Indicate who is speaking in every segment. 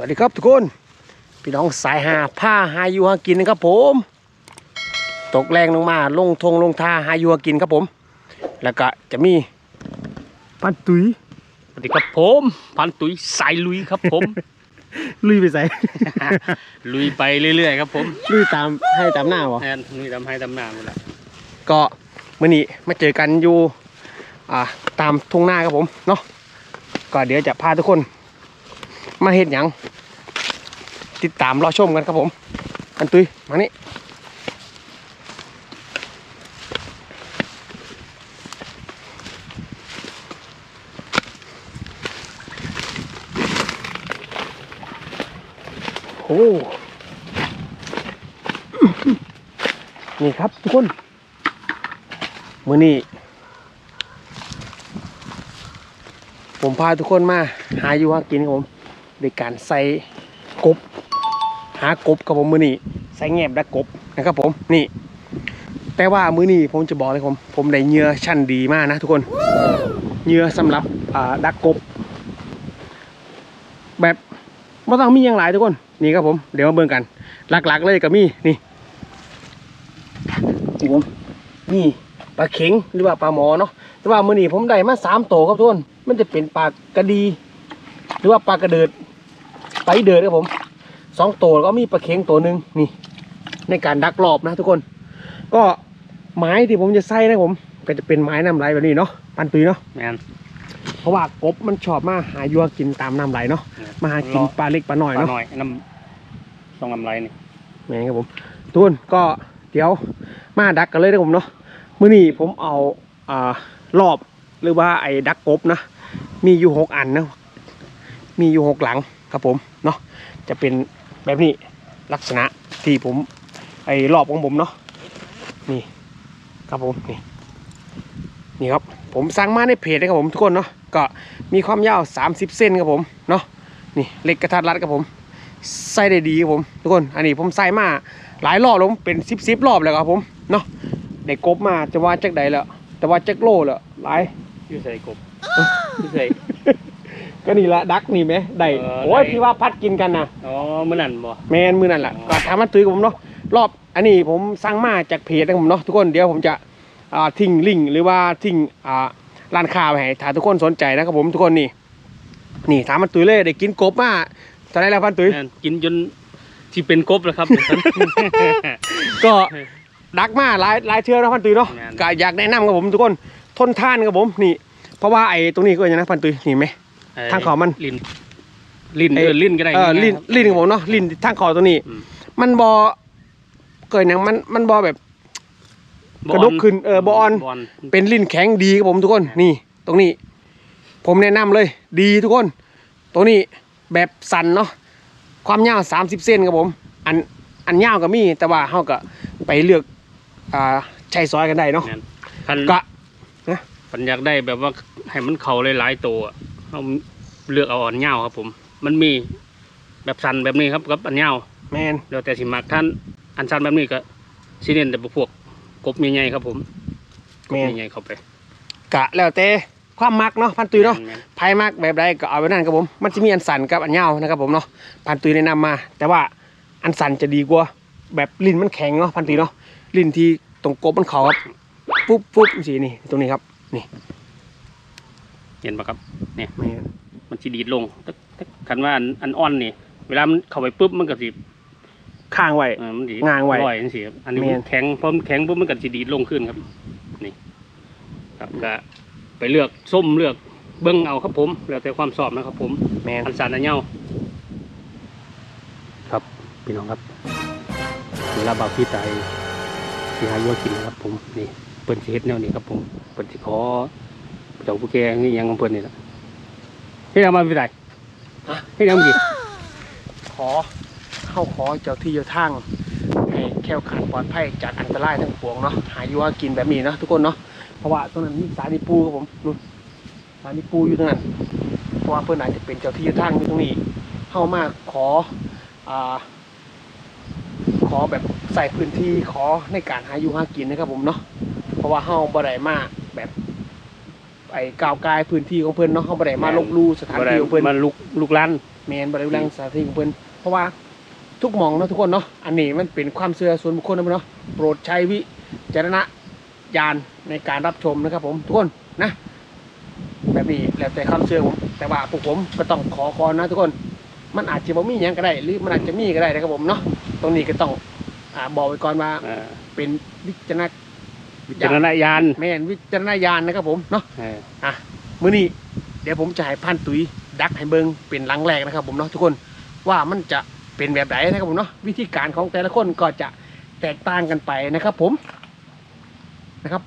Speaker 1: วัสดีครับทุกคน พี่น้องสายหาผ้าหาอยู่หากินนะครับผม ตกแรงลงมาลงทงลงท่าหาอยู่หากินครับผม แล้วก็จะมีปันตุย
Speaker 2: สวัสดีครับผมพันตุ้ยสายลุยครับผม
Speaker 1: ลุยไปใส่
Speaker 2: ลุยไปเรื่อยๆครับผม
Speaker 1: ลุยตามให้ตามหน้าวะ
Speaker 2: แอนลุยทำให้ทำหน้าหมดละ
Speaker 1: ก็มื่อนี้มาเจอกันอยู่อ่าตามทุ่งนาครับผมเนาะก็เดี๋ยวจะพาทุกคน มาเห็นหยังติดตามรอชมกันครับผมปันตุยมานี่โอ้นี่ครับทุกคนมือนี้ผมพาทุกคนมา หาอยู่หากินครับผม โดยการใส่กบ หากบครับผมมือนี้ใส่แงบดักกบนะครับผมนี่ แต่ว่ามือนี้ผมจะบอกเลยผมผมได้เหยื่อชั้นดีมากนะทุกคนเหยื่อสำหรับดักกบ แบบไม่ต้องมีอย่างหลายทุกคนนี่ครับผมเดี๋ยวมาเบิ่งกัน หลักๆเลยก็มีนี่นี่ผมนี่ปลาเข็งหรือว่าปลาหมอเนาะแต่ว่ามือนี้ผมได้มาสามโตวครับทุกคนมันจะเป็นปลากระดี หรือว่าปลากระเดิด ไปลาอีเดิดครับผมสองตัวแล้วก็มีปลาเข็งตัวหนึ่งนี่ ในการดักรอบนะทุกคน ก็ไม้ที่ผมจะใส่นะผม ก็จะเป็นไม้น้ำไหลแบบนี้เนาะปันตุยเนาะ
Speaker 2: แมน
Speaker 1: เพราะว่ากบมันชอบมาหายัวกินตามน้ำไหลเนาะมาหากินปลาเล็กปลาน้อย
Speaker 2: ปลา
Speaker 1: เนาะ
Speaker 2: หน่อยน้ำต้องกำไรนี่
Speaker 1: แม่นครับผมทุกคนก็เดี๋ยวมาดักกันเลยนะผมเนาะมื้อนี้ผมเอาอ่ารอบหรือว่าไอ้ดักกบนะมีอยู่หกอันนะมีอยู่หกหลังครับผม เนาะจะเป็นแบบนี้ลักษณะที่ผมไอ้รอบของผมเนาะนี่ครับผมนี่นี่ครับผมสั่งมาในเพจนะครับผมทุกคนเนาะก็มีความยาว 30 เส้นครับผมเนาะนี่เล็กกระทัดรัดครับผมใส่ได้ดีครับผม ทุกคนอันนี้ผมใส่มาหลายรอบแล้วผมเป็นซิบซิบรอบแล้วครับผมเนาะได้กบมาจะว่าจักใดแล้วแต่ว่าจักโลแล้วหลาย
Speaker 2: อยูใส่กบอยูใส่
Speaker 1: ก็นี่ละดักนี่ไหมได้
Speaker 2: เออ
Speaker 1: โอ้ย
Speaker 2: ได้
Speaker 1: ที่ว่าพัดกินกันนะ
Speaker 2: อ๋อมื่อนั้นบ่
Speaker 1: แมนมือนั่นแหละ
Speaker 2: อ๋อ
Speaker 1: ก็ทำมาตื้อกับผมเนาะรอบอันนี้ผมสั่งมาจากเพจนะครับผมเนาะทุกคนเดี๋ยวผมจะอ่าทิ้งลิงก์หรือว่าทิ้งอ่าร้านค้าไปให้ถ้าทุกคนสนใจนะครับผมทุกคนนี่นี่ถามมันตุ้ยเลยได้กินกบมาตอนไหนแล้วพันตุ้ย
Speaker 2: แม่นกินจนที่เป็นกบแล้วครับ
Speaker 1: ก็ดักมาหลายหลายเทือแล้วพันตุยเนาะ
Speaker 2: แม่น
Speaker 1: ก็อยากแนะนำครับผมทุกคนทนท่านครับผมนี่ เพราะว่าไอ้ตรงนี้ก็อย่างนะพันตุยนี่ไหม ทางเขามัน
Speaker 2: ลิ้นลิ้น
Speaker 1: ไอ้
Speaker 2: เออลิ้นก็ได้
Speaker 1: เออ
Speaker 2: ง่ายๆ
Speaker 1: ลิ้น
Speaker 2: ครับ
Speaker 1: ลิ้นของผมเนาะลิ้นทางคอตรงนี้
Speaker 2: อืม
Speaker 1: มันบอเกิดอย่างมันมันบอแบบกระดกขึ้นเออบออน
Speaker 2: บอล
Speaker 1: เป็นลิ้นแข็งดีครับผมทุกคน
Speaker 2: แม่น
Speaker 1: นี่ ตรงนี้ ผมแนะนำเลย ดีทุกคนตรงนี้แบบสันเนาะความยาว30เซนครับผม อันอันยาวก็มี แต่ว่าเขาก็ไปเลือกอ่าใช้ซอยกันได้เนาะ
Speaker 2: แม่นคัน
Speaker 1: ก็
Speaker 2: คันอยากได้แบบว่าให้มันเข่าหลายๆตัวอะ เราเลือกเอาอ่อนเงาวครับผม มันมีแบบสันแบบนี้ครับกับอันเงาว
Speaker 1: แมน
Speaker 2: เดี๋ยวแต่สิมักท่านอันสันแบบนี้ก็สิเน้นแต่พวกกบใหญ่ๆครับผมกบ
Speaker 1: แม่น
Speaker 2: ใหญ่ๆเข้าไป
Speaker 1: กะแล้วแต่ความมักเนาะพันตุยเนาะ
Speaker 2: แม่น
Speaker 1: ไพ่มักแบบใดก็เอาไปนั่นครับผม มันจะมีอันสันกับอันยาวนะครับผมเนาะพันตุยแนะนำมา แต่ว่าอันสันจะดีกว่า แบบลิ้นมันแข็งเนาะพันตุยเนาะลิ้นที่ตรงกบมันเขาครับปุ๊บปุ๊บสีนี่ตรงนี้ครับนี่
Speaker 2: เห็นปะครับ
Speaker 1: แม่น
Speaker 2: มันสิดีดลงตึ๊กตึ๊กคันว่าอันอันอ่อนนี่ เวลามันเข้าไปปุ๊บมันก็สิ
Speaker 1: ข้างไว้
Speaker 2: เออมันสิ
Speaker 1: ง้างไว้
Speaker 2: ลอยจังซี่ครับอันนี้
Speaker 1: แม่น
Speaker 2: มันแข็งพอมันแข็งปุ๊บมันก็สิดีดลงขึ้นครับ นี่ ครับก็ไปเลือกส้มเลือกเบิ้งเอาครับผมแล้วแต่ความชอบนะครับ ผม
Speaker 1: แมน
Speaker 2: อันสันอันเงาครับพี่น้องครับเวลาบ่าวพี่ตายสิหายัวกินนะครับผมนี่เปิ้นสิเฮ็ดแนวนี้ครับผมเปิ้นสิขอ เจ้าผู้แก่นี่ยังของเปิ้นนี่ล่ะเฮ็ดเอามาพี่ตายเฮ็ดเอามาดิ
Speaker 1: ขอเข้าขอเจ้าที่เจ้าทางให้แคล้วคลาดปลอดภัยจากอันตรายทั้งปวงเนาะหาอยู่ว่ากินแบบนี้เนาะทุกคนเนาะเพราะว่าตรงนั้นมีสาลีปูครับผมนู่นสาลีปูอยู่ตรงนั้นเพราะว่าเพื่อนอาจจะเป็นเจ้าที่เจ้าทางอยู่ตรงนี้เข้ามาขออ่าขอแบบใส่พื้นที่ขอในการหาอยู่หากินนะครับผมเนาะเพราะว่าเฮาบ่ได้มาแบบ ไอไอ้ก้าวกายพื้นที่ของเพิ่นเนาะเขาบ่ได้มาลบลู่สถานที่ของเพิ่น
Speaker 2: มันลุกลุกลั่น
Speaker 1: แมนบริเวณสถานที่ของเพิ่นเพราะว่าทุกหมองเนาะทุกคนเนาะอันนี้มันเป็นความเชื่อส่วนบุคคลนะเนาะโปรดใช้วิจารณญาณในการรับชมนะครับผมทุกคนนะแบบนี้แล้วแต่ความเชื่อผมแต่ว่าพวกผมก็ต้องขอก่อนนะทุกคน มันอาจจะบ่มีหยังก็ได้ หรือมันอาจจะมีก็ได้นะครับผมเนาะตรงนี้ก็ต้องอ่าบอกไว้ก่อนว่า
Speaker 2: อ่า
Speaker 1: เป็นวิจารณ
Speaker 2: วิจารณญาณ
Speaker 1: แม่นวิจารณญาณนะครับผมเนาะ
Speaker 2: เออ
Speaker 1: อะมื้อนี้เดี๋ยวผมจะให้พันตุยดักให้เบิงเป็นหลังแรกนะครับ ผมเนาะทุกคนว่ามันจะเป็นแบบไหนนะครับผมเนาะวิธีการของแต่ละคนก็จะแตกต่างกันไปนะครับ ผมนะครับ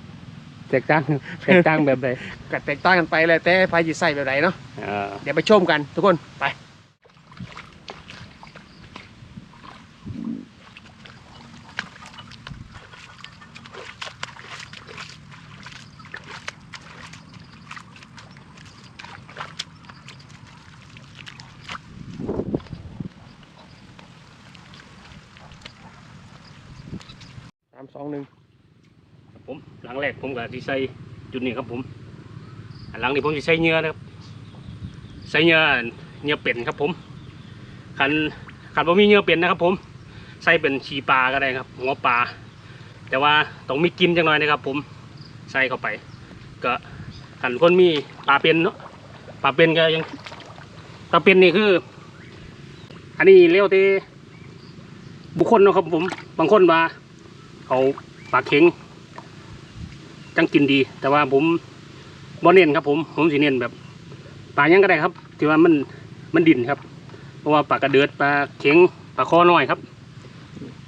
Speaker 2: แตกต่างแตกต่างแบบใด
Speaker 1: ก็แตกต่างกันไปเลยแต่พายจิใส่แบบไหนเนาะ
Speaker 2: อ่า
Speaker 1: เดี๋ยวไปชมกันทุกคนไป สามสองหนึ่ง
Speaker 2: ครับผมห สิใส่จุดนี้ครับผมอันหลังนี้ผมสิใส่เหงื่อนะครับใส่เหงื่อเหงื่อเป็ดครับผมคันคันบ่มีเหงื่อเป็ดนะครับ ผมใส่เป็นชีปลาก็ได้ครับ หัวปลาแต่ว่าต้องมีกินจังหน่อยนะครับ ผมใส่เข้าไป ก็คันคนมีปลาเป็นเนาะปลาเป็นก็ยังปลาเป็นนี่คือ อันนี้เลี้ยวที่บุคคลนะครับผม บางคนว่าเขาปลาเข็ง จังกินดี แต่ว่าผมบ่เน้นครับ ผมผมสิเน้นแบบปลายังก็ได้ครับที่ว่ามันมันดินครับ เพราะว่าปลากระเดือดปลาเข็งปลาคอน้อยครับ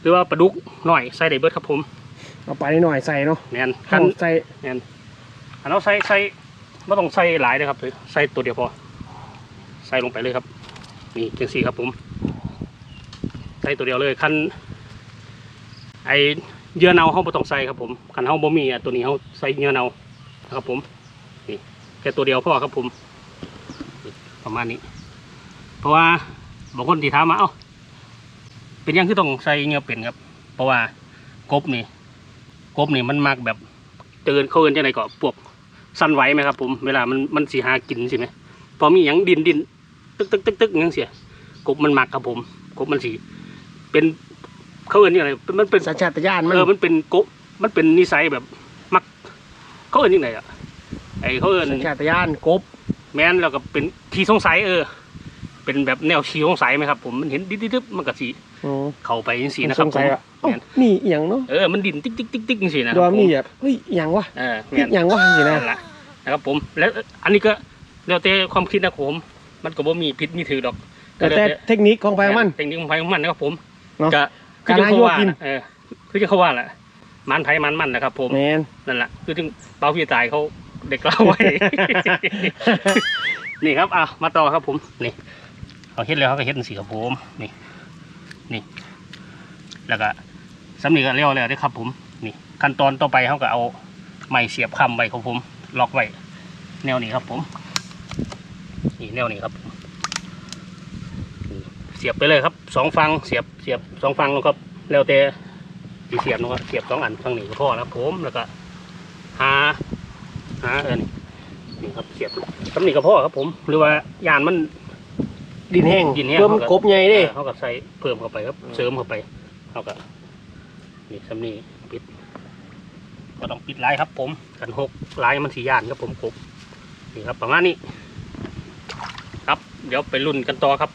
Speaker 2: หรือว่าปลาดุกน้อยใส่ได้เบิดครับผม
Speaker 1: เอาไปหน่อยใส่เนาะ
Speaker 2: แมน
Speaker 1: ขั้
Speaker 2: กัน
Speaker 1: นใส่
Speaker 2: แมนอันเราใส่ใส่ไม่ต้องใส่หลายเลยครับใส่ตัวเดียวพอ ใส่ลงไปเลยครับนี่จังสี่ครับผม ใส่ตัวเดียวเลยคันไอ เยื่อเนาเขาไม่ต้องใส่ครับผมคันเขาบ่มีอะตัวนี้เขาใส่เยื่อเนาครับผมนี่แค่ตัวเดียวพอครับผม ประมาณนี้ เพราะว่าบางคนที่ถามมาเอ้าเป็นยังที่ต้องใส่เงื่อเป็นครับ เพราะว่ากบนี่กบนี่มันมักแบบเตือนเขาเอินจังไดก็พวกสั้นไหวไหมครับ ผมเวลามันมันสีหากินใช่ไหมพอมีหยังดินดินตึกตึกตึกตึกอยังเสียกบมันมักครับผม กบมันสีเป็น เขาเอินยังไงมันเป็น
Speaker 1: สัญชาตญาณมัน
Speaker 2: เออมันเป็นโกะมันเป็นนิสัยแบบมัก เขาเอินยังไงอะไอเขาเอิน
Speaker 1: สัญชาตญาณกบ
Speaker 2: แม้นแล้วก็เป็นทีสงสัยเออ เป็นแบบแนวชีสงสัยไหมครับ ผมมันเห็นดิ๊ดๆๆมันก็สี
Speaker 1: อ๋อ
Speaker 2: เข้าไปยังสีนะครับ
Speaker 1: สงสัย
Speaker 2: ผม
Speaker 1: ว่าเอ้า
Speaker 2: แม่น
Speaker 1: มีอหย่างเนาะ
Speaker 2: เออมันดิ่นติ๊กติ๊กติ๊กติ๊กยังสีนะค
Speaker 1: ด
Speaker 2: รั
Speaker 1: อบ
Speaker 2: ผม
Speaker 1: มีแบบเฮ้ยอหย่างวะ
Speaker 2: เออ
Speaker 1: อ
Speaker 2: แม่น
Speaker 1: หย่างวะสินะ
Speaker 2: นั่นละนะครับผมแล้วอันนี้ก็แล้วแต่ความคิดนะผมมันก็บ่มีพิษมีถือดอก
Speaker 1: แต่แต่เทคนิคของไปของมัน
Speaker 2: เทคนิคของไฟของมันนะครับผม
Speaker 1: เนาะ
Speaker 2: ก็
Speaker 1: การหา
Speaker 2: เขา
Speaker 1: ยั่ว
Speaker 2: ว่า
Speaker 1: กิน
Speaker 2: เออคือจะเขาว่าแหละมันไผ่มันมันนะครับ ผม
Speaker 1: แมน
Speaker 2: นั่นแหละคือถึงเปาพี่ตายเขาเด็กเล่าไว้ นี่ครับอะมาต่อครับผมนี่เขาเฮ็ดแล้วเขาก็เฮ็ดสีครับผมนี่นี่ แล้วก็สำนีก็เลี้ยวแล้วเด้อครับผมนี่ขั้นตอนต่อไปเขาก็เอาไม้เสียบคำไว้ครับผม ล็อกไว้แนวนี้ครับผม นี่แนวนี้ครับนี่ เสียบไปเลยครับสองฟังเสียบเสียบสองฟังนะครับ แล้วแต่ที่เสียบนะครับเสียบสองอันฟังนี้ก็พอแล้วครับผมแล้วก็หาหาเออนี่นี่ครับเสียบตำหนิกระเพาะครับ ผมหรือว่ายานมัน
Speaker 1: ดินแห้ง
Speaker 2: ดินแห้ง
Speaker 1: เพิ่มนกบใหญ่เด้
Speaker 2: เออเขาก็ใส่เพิ่มเข้าไปครับ เสริมเข้าไปเขาก็นี่สำนีปิดก็ต้องปิดลายครับ ผมกันหกลายมันสียานครับผมกบนี่ครับประมาณนี้ ครับ เดี๋ยวไปรุ่นกันต่อครับ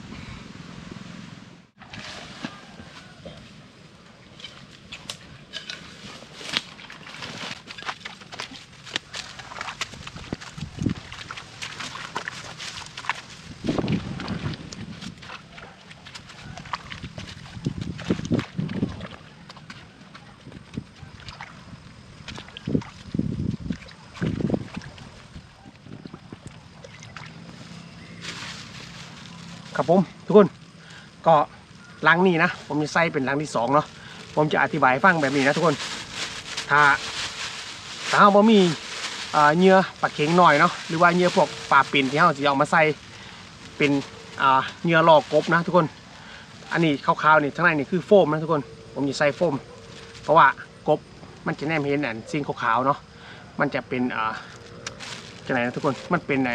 Speaker 1: ครับผมทุกคนก็ลัง นี้นะ ผมจะใส่เป็นลังที่สองเนาะ ผมจะอธิบายฟังแบบนี้นะทุกคน ถ้าถ้าเราบ่มีเอ่อเหยื่อปลาเข็งหน่อยเนาะ หรือว่าเหยื่อพวกปลาปิ่นที่เราจะเอามาใส่เป็นเหยื่อหลอกกบนะทุกคน อันนี้ขาวๆนี่ทั้างในนี่คือโฟมนะทุกคน ผมจะใส่โฟม เพราะว่ากบมันจะแนมเห็นอันสิ่งขาวๆเนาะ มันจะเป็นอ่าจะไหนนะทุกคน มันเป็นใน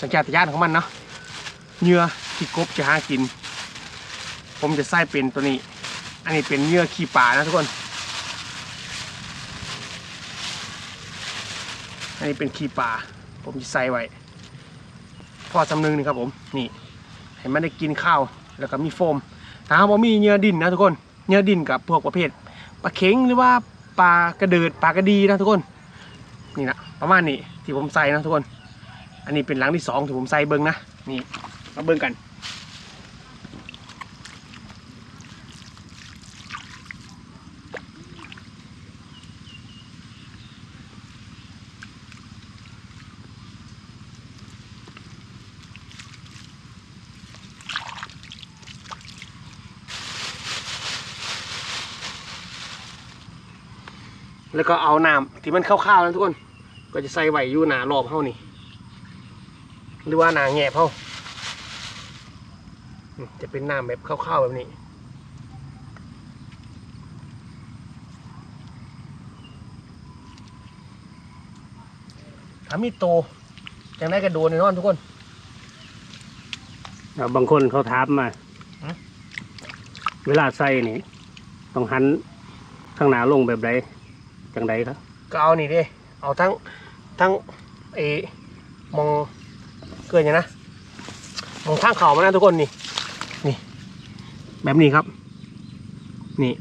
Speaker 1: สัญชาตญาณของมันเนาะเหยื่อที่กบจะหากิน ผมจะใส่เป็นตัวนี้ อันนี้เป็นเหยื่อขี้ป่านะทุกคน อันนี้เป็นขี้ป่าผมจะใส่ไว้ พอสำนึงนี่ครับผม นี่ให้มันได้กินข้าว แล้วก็มีโฟมถ้าว่ามีเหยื่อดินนะทุกคนเหยื่อดินกับพวกประเภทปลาเข็งหรือว่าปลากระเดิดปลากระดีนะทุกคน นี่นะประมาณนี้ที่ผมใส่นะทุกคน อันนี้เป็นหลังที่สองที่ผมใส่เบิ้งนะ นี่มาเบิ้งกัน แล้วก็เอาน้ำที่มันเข้าวๆนะทุกคน ก็จะใส่ไว้อยู่หนารอบเฮานี่ หรือว่าหนาแงบเฮาอืมจะเป็นน้ำแบบเข้าวๆแบบนี้ถ้ามีโตจังได้กระโดดแน่นอนทุกคน
Speaker 2: แล้วบางคนเขาถามมา
Speaker 1: ฮะ
Speaker 2: เวลาใส่นี่ ต้องหันข้างหน้าลงแบบใด จังใดครับ
Speaker 1: ก็เอานี่ดิเอาทั้งทั้งเอมองเกินอย่างนะมองทางเขามานะทุกคนนี่นี่ แบบนี้ครับ นี่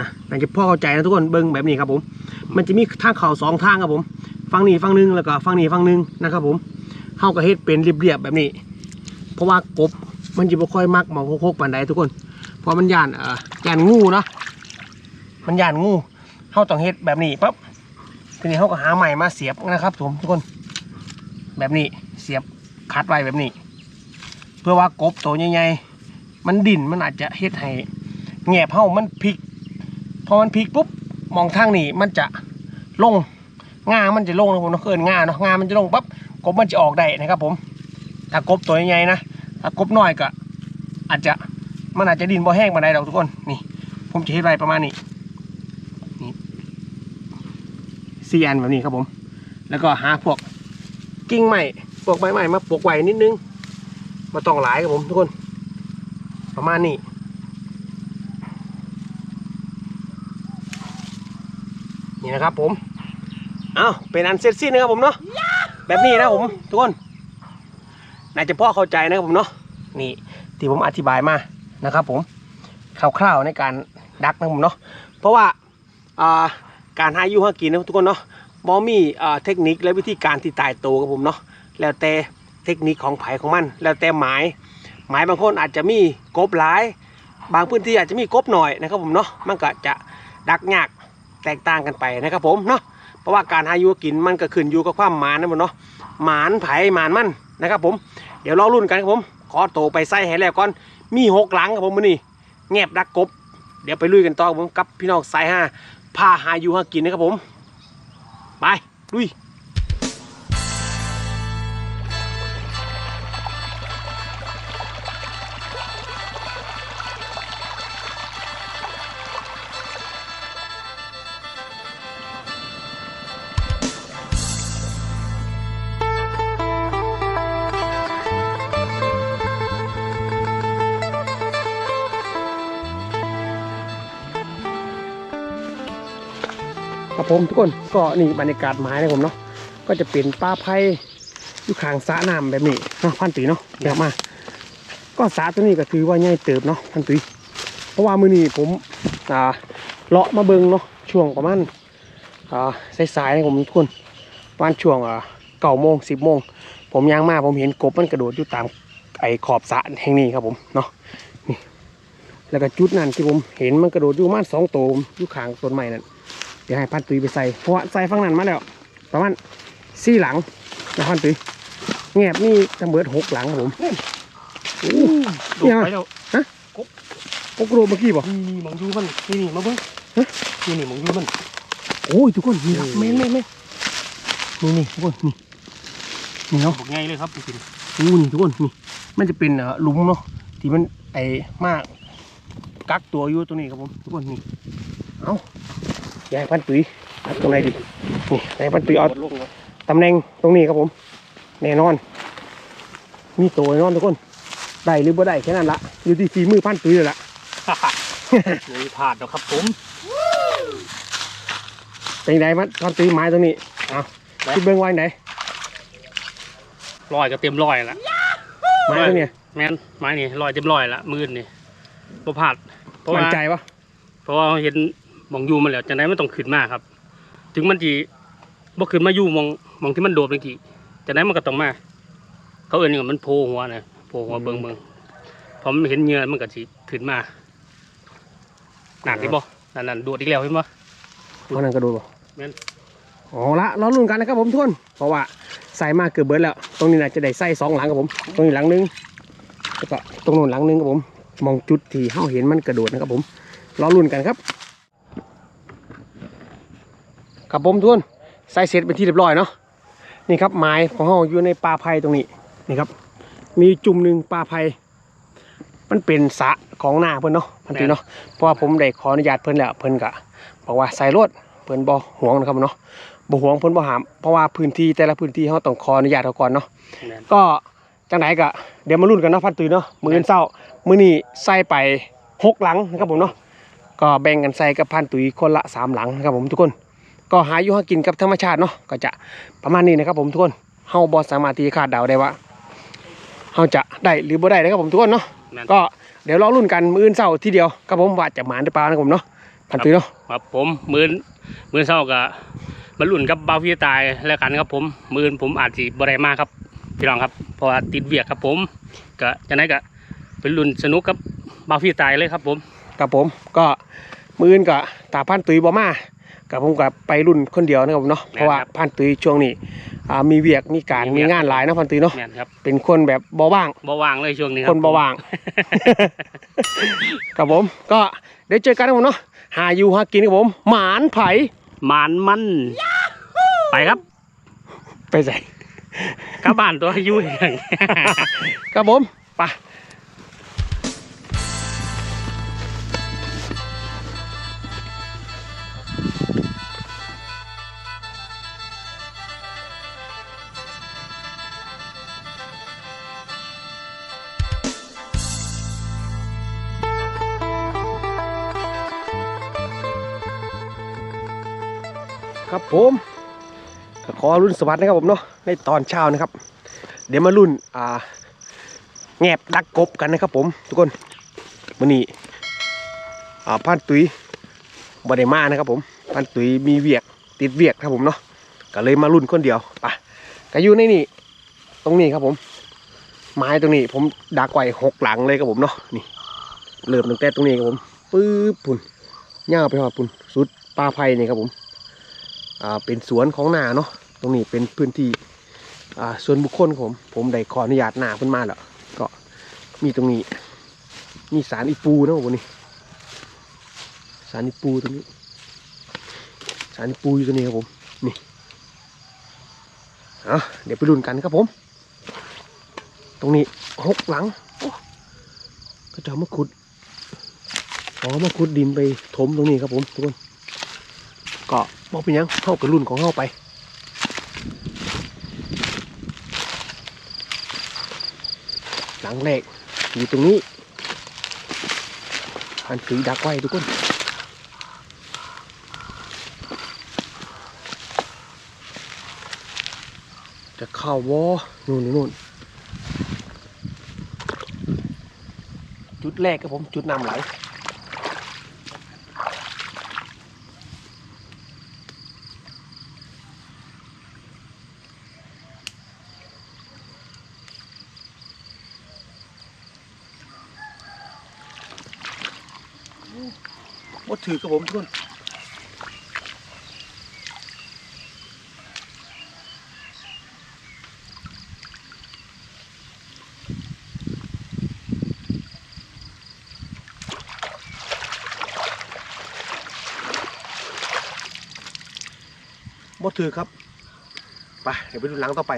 Speaker 1: นะน่าจะพ่อเข้าใจนะทุกคนเบิ้งแบบนี้ครับผม มันจะมีทางเขาสองทางครับผมฝั่งนี้ฝั่งหนึงแล้วก็ฝั่งนี้ฝั่งหนึงนะครับผมเฮาก็เฮ็ดเป็นเรียบๆแบบนี้ เพราะว่ากบมันจะบ่ค่อยมักหมองโคกๆปานใดทุกคนเพราะมันย่านเอ่อย่านงูเนาะมันย่านงู เขาต้องเฮ็ดแบบนี้ปั๊บทีนี้เขาก็หาใหม่มาเสียบนะครับผมทุกคนแบบนี้เสียบคัดไว้แบบนี้ เพื่อว่ากบตัวใหญ่ๆมันดิ่นมันอาจจะเฮ็ดให้แงบเฮามันพลิกพอมันพลิกปุ๊บมองทางนี้มันจะลงง่ามันจะลงนะผมเนาะเกินง่าเนาะง่ามันจะลงปั๊บกบมันจะออกได้นะครับผมถ้ากบตัวใหญ่ๆนะถ้ากบน้อยก็อาจจะมันอาจจะดินบ่แห้งมาได้ดอกทุกคนนี่ ผมจะเฮ็ดไว้ประมาณนี้ สี่อันแบบนี้ครับผม แล้วก็หาพวกกิ่งไม้พวกใบไม้มาปลูกไว้นิดนึง มาต้องหลายครับผมทุกคน ประมาณนี้นี่นะครับผม เอาเป็นอันเสร็จสิ้นนะครับผมเนาะ แบบนี้นะผมทุกคน น่าจะพ่อเข้าใจนะครับผมเนาะ นี่ที่ผมอธิบายมานะครับผม คร่าวๆในการดักนะผมเนาะ เพราะว่าอ่า การหาอยู่หากินนะทุกคนเนาะบอมีเทคนิคและวิธีการที่ตายตัวกับผมเนาะแล้วแต่เทคนิคของไผ่ของมัน แล้วแต่หมายหมายบางคนอาจจะมีกบหลาย บางพื้นที่อาจจะมีกบหน่อยนะครับผมเนาะมันก็จะดักยากแตกต่างกันไปนะครับผมเนาะเพราะว่าการหาอยู่กินมันก็ขึ้นอยู่กับความหมานนะผมเนาะหมานไผ่หมานมันนะครับผมเดี๋ยวรอรุ่นกันครับผม ขอโตไปใส่ให้แล้วก่อนมีหกหลังครับผมมือนี้แงบดักกบ เดี๋ยวไปลุยกันต่อครับผมกับพี่น้องสายห้า พาหาอยู่หากินนะครับผม ไปลุย ผมทุกคนก็นี่บรรยากาศไม้นะผมเนาะก็จะเป็นป้าไผ่อยู่ข้างสระน้ำแบบนี้เนาะพันตีเนาะเดี๋ยวมา ก็สระตัวนี้ก็ถือว่าใหญ่เติบเนาะพันตีเพราะว่ามื้อนี้ผมอ่าเลาะมาเบิงเนาะช่วงประมาณอ่าสายๆนะผมทุกคนประมาณช่วงอ่าเก้าโมงสิบโมงผมย่างมาผมเห็นกบมันกระโดดอยู่ตามไอ้ขอบสระแห่งนี้ครับผมเนาะนี่แล้วก็จุดนั้นที่ผมเห็นมันกระโดดอยู่ประมาณสองตัวอยู่ข้างต้นไม้นั่น ดี๋ยวให้พันตุยไปใส่เพราะว่าใส่ฝั่งนั้นมาแล้ว ประมาณสี่หลังนะพันตุยแงบนี่จะเบิดหกหลังครับผมโอ้
Speaker 2: ดูไปแล้ว
Speaker 1: กกโรเมื่อกี้บอก
Speaker 2: นี่นี่หมองดูมันนี่นี่มาเบิ้ง
Speaker 1: ฮะ
Speaker 2: นี่นี่หมองดูมัน
Speaker 1: โอ้ยทุกคนนี่ครับแม่นแม่นแม่นนี่นี่ทุกคนนี่นี่เนาะ
Speaker 2: บอกง่ายเลยครับจริง
Speaker 1: โอ้นี่ทุกคนนี่มันจะเป็นเอ่อหลุมเนาะที่มันไอ้มากกักตัวอยู่ตรงนี้ครับผมทุกคนนี่เอา ยายพันตุยอัดตรงไหนดีนี่ยายพันตุยเอา
Speaker 2: ลงเลย
Speaker 1: ตตำแหน่งตรงนี้ครับผม แน่นอน มีตัวแน่นอนทุกคนได้หรือบ่ได้แค่นั้นละอยู่ที่ฝีมือพันตุ้ยเลยละ
Speaker 2: นี่พลาดแล้วครับผม
Speaker 1: เป็นไงมันพันตุ้ยไม้ตรงนี้เอาคิดเบิ้งไว้ไหน
Speaker 2: ลอยก็เต็มลอยละ
Speaker 1: ไม้ตรงเนี้ย
Speaker 2: แม่นไม้นี่ลอยเต็มลอยละมือนี่บ่พลาดเพราะ
Speaker 1: มั่น
Speaker 2: ว่า
Speaker 1: ใจปะ
Speaker 2: เพราะว่าเห็นห มองอยู่มันแล้วจังไดมันต้องขึ้นมาครับ ถึงมันจีบ่ขึ้นมาอยู่หมองหมองที่มันโดดเมื่อกี้จังไดมันก็ต้องมา เขาเอิ้นว่ามันโผล่หัวนะโผล่หัวเบิ่งเบิ่งพอมันเห็นเหงื่อมันก็สิขึ้นมาหนักดิบ่นั่นนั่นโดดอีกแล้วเห็นบ่
Speaker 1: เพราะนั้นก็ดูปะ
Speaker 2: แม่น
Speaker 1: อ๋อละเราลุ้นกันนะครับผมทุกคนเพราะว่าใส่มาเกือบเบิร์ดแล้ว ตรงนี้น่าจะได้ใส่สองหลังครับผม ตรงนี้หลังหนึงแล้วก็ตรงโน้นหลังหนึงครับผม มองจุดที่เฮาเห็นมันกระโดดนะครับผมรอลุ้นกันครับ ครับผมทุกคนใส่เสร็จเป็นที่เรียบร้อยเนาะนี่ครับไม้ของเฮาอยู่ในป่าไผ่ตรงนี้นี่ครับ มีจุ่มหนึ่งป่าไผ่มันเป็นสระของนาเพิ่นเนาะพันตีเนาะเพราะว่าผมได้ขออนุญาตเพิ่นแล้วเพิ่นก็บอกว่าใส่รถเพิ่นบ่ห่วงนะครับเนาะบ่ห่วงเพิ่นบ่ห้ามเพราะว่าพื้นที่แต่ละพื้นที่เฮาต้องขออนุญาตเขาก่อนเนาะ
Speaker 2: แม่น
Speaker 1: ก็จังไหนก็เดี๋ยวมาลุ้นกันเนาะพันตีเนาะมื้ออนเช้ามื้อนี้ใส่ไปหกหลังนะครับผมเนาะก็แบ่งกันใส่กับพันตุยคนละสามหลังนะครับผมทุกคน ก็หาอยู่หากินกับธรรมชาติเนาะก็จะประมาณนี้นะครับผมทุกคนเฮาบ่สามารถที่จะคาดเดาได้ว่าเฮาจะได้หรือบ่ได้นะครับผมทุกคนเนาะ
Speaker 2: แม่น
Speaker 1: ก็เดี๋ยวรอลุ้นกันมื้ออนเช้าทีเดียวครับผมว่าจะหมานหรือเปล่านะครับผมเนาะพันตุยเนาะ
Speaker 2: ครับผมมื้อมื้อเช้าก็มาลุ้นกับบ่าวพี่ตายแล้วกันครับผมมื้ออนผมอาจสิบ่ได้มาครับพี่น้องครับเพราะว่าติดเวียกครับผมก็จังไดก็เป็นลุ้นสนุกกับบ่าวพี่ตายเลยครับผม
Speaker 1: ครับผมก็มื้ออนก็ตาพันตุยบ่มา กับผมก็ไปรุ่นคนเดียวนะครับผมเนาะเพราะว่าพันตุยช่วงนี้อ่ามีเวียกมีการมีงานหลายเนาะพันตุยเนาะ
Speaker 2: แม่นครับ
Speaker 1: เป็นคนแบบบ่ว่าง
Speaker 2: บ่ว่างเลยช่วงนี้ค
Speaker 1: ครับนบ่ว่าง ครับผมก็เดี๋ยวเจอกันครับผมเนาะหาอยู่หากินครับผม หมานไผ่
Speaker 2: หมานมันไปครับ
Speaker 1: ไปใส่
Speaker 2: กลับบ้านตัวอยู่อย่าง
Speaker 1: ครับผมไป ผมขอรุ่นสวัสดิ์นะครับผมเนาะในตอนเช้านะครับ เดี๋ยวมารุ่นอ่าแงบดักกบกันนะครับผมทุกคนวันนี้อ่าพันตุยบไดมานะครับผมพันตุยมีเวียกติดเวียกครับผมเนาะก็เลยมารุ่นคนเดียวไปก็อยู่ในนี่ตรงนี้ครับผม ไม้ตรงนี้ผมดักไว้หกหลังเลยครับผมเนาะนี่เริ่มตั้งแต่ตรงนี้ครับผมปื๊บปุ่นย่าไปหอดปุ่นสุดปลาไผ่นี่ครับผม เป็นสวนของนาเนาะตรงนี้เป็นพื้นที่ส่วนบุคคลของผม ผมได้ขออนุญาตหนาเพิ่นมาแล้วก็มีตรงนี้มีสารอีปูนะผมนี่สารอีปูตรงนี้ สารอีปูอยู่ตรงนี้ครับผมนี่เเดี๋ยวไปลุ้นกันครับผม ตรงนี้หกหลังก็จะมาขุดอ๋อมาขุดดินไปถมตรงนี้ครับผมทุกคน ก็บอกเป็นยังเข้ากับรุ่นของเข้าไปหลังแรกอยู่ตรงนี้อันถือดักไว้ทุกคนจะเข้าวอนู่นนู่นจุดแรกครับผมจุดนำไหล ถือกับผมทุกคนบ่ถือครับ ไป เดี๋ยวไปดูหลังต่อไป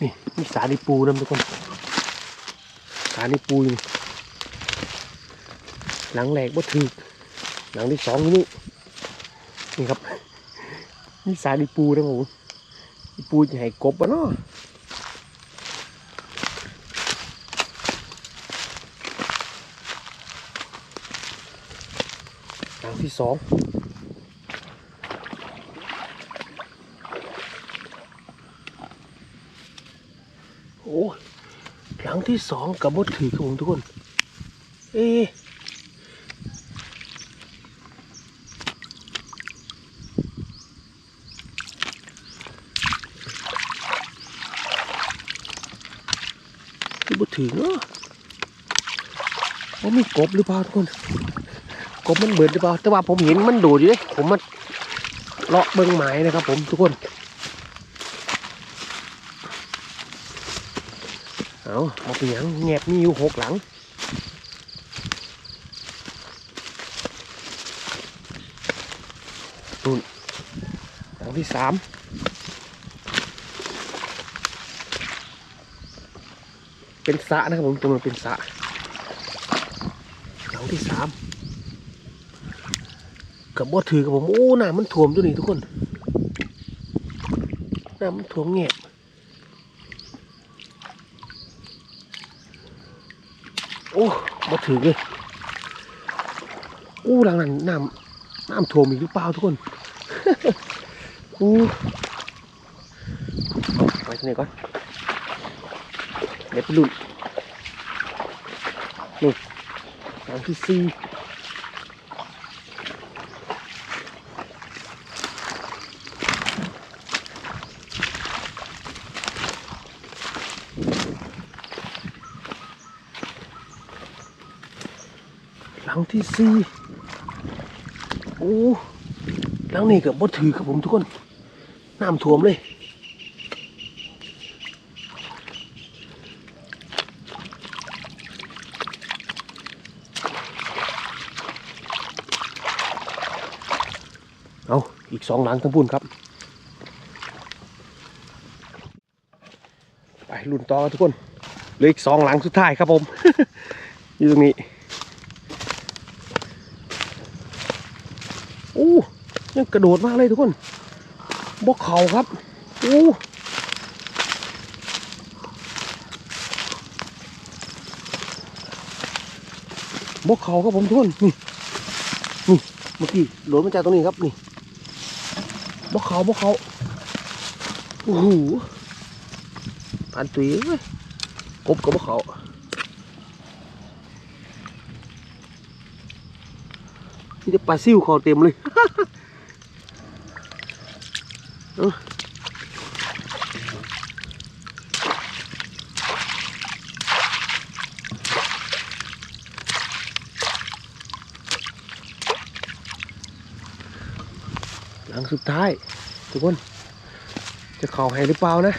Speaker 1: นี่มีสาลีปูนะทุกคน สาลีปูยหลังแหลกบ่ถือหลังที่สองนี่นี่ครับนี่สาดีปูนะผมปูจะให้กบปะเนาะหลังที่สองโอ้หลัง ที่สองกับบดถือครับผมทุกคน เอ๊บดถือเนาะว่ามีกบหรือเปล่าทุกคนกบมันเบิดหรือเปล่า แต่ว่าผมเห็นมันโดดอยู่เลยผมมาเลาะเบิ้งไม้นะครับผมทุกคน เอามาเป็นหยังแงบมีอยู่หกหลังนู่นหลังที่สามเป็นสะนะครับผมตัวมันเป็นสะหลังที่สามกับบอถือกับผมโอ้หน้ำมันท่วมตัวนี้ทุกคนหน้ำมันท่วมแงบ โอ้มาถึงเลยอู้หลังนั้นน้ำน้ำท่วมอีกหรือเปล่าทุกคนอู้ไปที่ไหนก่อนเดี๋ยวไปลุ้นนี่หลังที่สี่ ที่สี่โอ้หลังนี้กับบดถือครับผมทุกคนน้ำท่วมเลยเอาอีกสองหลังทั้งปุ่นครับ ไปรุ่นต่อทุกคนเหลืออีกสองหลังสุดท้ายครับผม อยู่ตรงนี้อู้ยัง กระโดดมากเลยทุกคนบกเขาครับอู้บกเขาครับผมทุกคนนี่นี่เมื่อกี้โดดมาจากตรงนี้ครับนี่บกเขาบกเขาโอ้โหผ่านตุยเว้ยกบกับบกเขานี่จะปลาซิ่วเขาเต็มเลย หลังสุดท้าย ทุกคน จะเข่าให้หรือเปล่านะ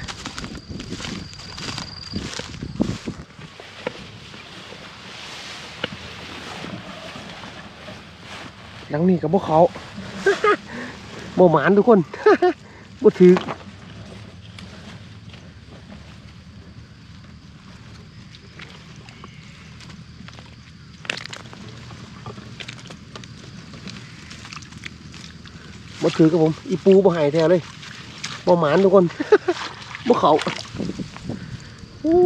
Speaker 1: หลังนี้กับพวกเขาโมหมานทุกคน บ่ถือบ่ถือกับผม อีปูบ่ใหายแท้เลยบ่หมานทุกคนบ่เขาอู้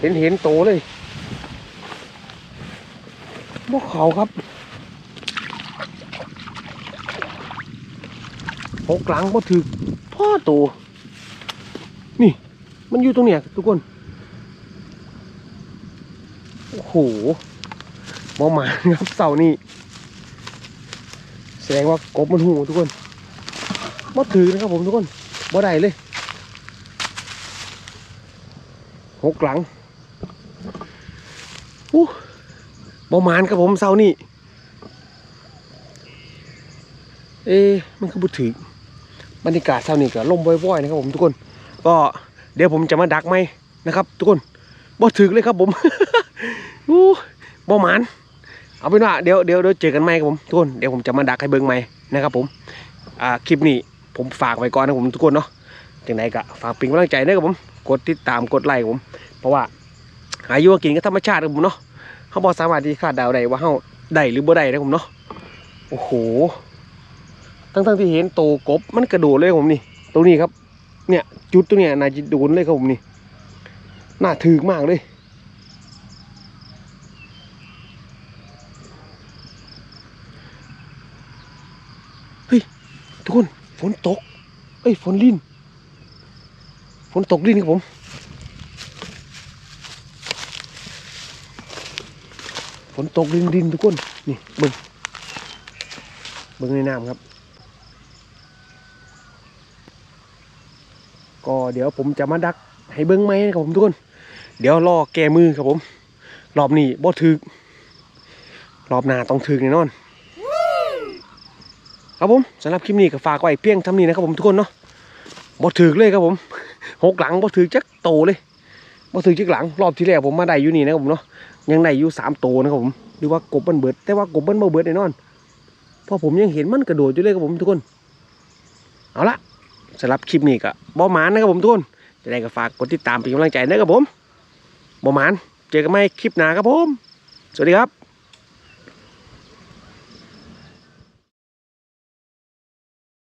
Speaker 1: เห็นเห็นโตเลยบ่เขาครับ หกหลังก็ถือพ่อโต นี่ มันอยู่ตรงเนี้ยทุกคน โอ้โหมอหมาครับเสานี่แสดงว่ากบมันหูทุกคนบ่ถือนะครับผมทุกคนบ่ได้เลยหกหลังอู้บ่หมานครับผมเสานี่เอ๊มันคือบุถือ บรรยากาศเช้านี้ก็ลมว่อยๆนะครับผมทุกคน ก็เดี๋ยวผมจะมาดักไหมนะครับ ทุกคนบ่ถึกเลยครับผมอู้บ่หมานเอาเป็นว่าเดี๋ยวเดี๋ยวเดี๋ยวเจอกันไหมครับผมทุกคนเดี๋ยวผมจะมาดักให้เบิ่งไหมนะครับผมอ่าคลิปนี้ผมฝากไว้ก่อนนะผมทุกคนเนาะจังไหนก็ฝากเป็นกำลังใจด้วยครับผมกดติดตามกดไลค์ผม เพราะว่าหาอยู่กินกับธรรมชาติครับผมเนาะเขาบอกสามารถที่คาดเดาได้ว่าเขาได้หรือบ่ได้นะผมเนาะโอ้โห ทั้งๆที่เห็นโตกบมันกระโดดเลยครับผมนี่ตรงนี้ครับ เนี่ยจุดตัวเนี้ยน่าจะโดนเลยครับผมนี่น่าถึกมากเลยเฮ้ยทุกคนฝนตกเอ้ยฝนลิ่นฝนตกลิ่นครับผมฝนตกลิ่นลินทุกคนนี่เบิ่งเบิ่งในน้ำครับ ก็เดี๋ยวผมจะมาดักให้เบิ้งไหมครับผมทุกคน เดี๋ยวรอแก้มือครับผม รอบนี้บ่ถึก รอบหน้าต้องถึกแน่นอน ครับผมสำหรับคลิปนี้ก็ฝากไว้เพียงท่านี้นะครับผมทุกคนเนาะบ่ถึกเลยครับผมหกหลังบ่ถึกจักโตเลยบ่ถึกจักหลัง รอบที่แล้วผมมาได้อยู่นี่นะครับผมเนาะยังได้อยู่สามโตนะครับผมหรือว่ากบมันเบิด แต่ว่ากบมันบ่เบิดแน่นอนเพราะผมยังเห็นมันกระโดดอยู่เลยครับผมทุกคน เอาละ สำหรับคลิปนี้ก็บ่หมานนะครับผมทุกคนจะได้ก็ฝากกดติดตามเป็นกำลังใจนะครับผมบ่หมานเจอกันใหม่คลิปหน้าครับผม สวัสดีครับ